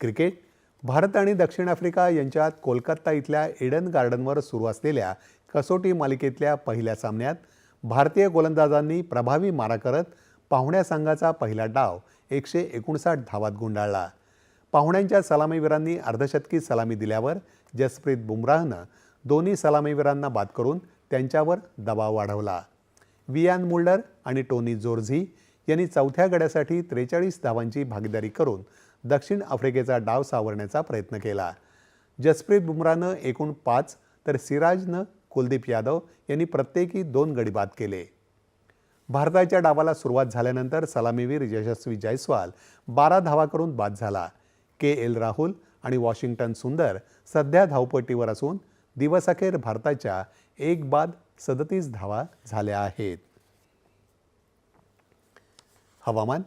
Cricket Bharat आणि दक्षिण Africa यांच्यात कोलकाता इथल्या एडन गार्डनवर सुरू असलेल्या कसोटी मालिकेतल्या पहिल्या सामन्यात भारतीय गोलंदाजांनी प्रभावी मारा करत पाहुण्या संघाचा पहिला डाव एकशे एकोणसाठ धावात गुंडाळला. पाहुण्यांच्या सलामीवीरांनी अर्धशतकी सलामी दिल्यावर जसप्रीत बुमराहनं दोन्ही सलामीवीरांना बाद करून त्यांच्यावर दबाव वाढवला. वियान मुल्डर आणि टोनी जोर्झी यांनी चौथ्या गड्यासाठी त्रेचाळीस धावांची भागीदारी करून दक्षिण आफ्रिकेचा डाव सावरण्याचा प्रयत्न केला. जसप्रीत बुमराहनं एकूण पाच तर सिराजनं कुलदीप यादव यांनी प्रत्येकी दोन गडी बाद केले. भारताच्या डावाला सुरुवात झाल्यानंतर सलामीवीर यशस्वी जयस्वाल बारा धावा करून बाद झाला. के एल राहुल आणि वॉशिंग्टन सुंदर सध्या धावपट्टीवर असून दिवसअखेर भारताच्या एक बाद सदतीस धावा झाल्या आहेत. हवामान.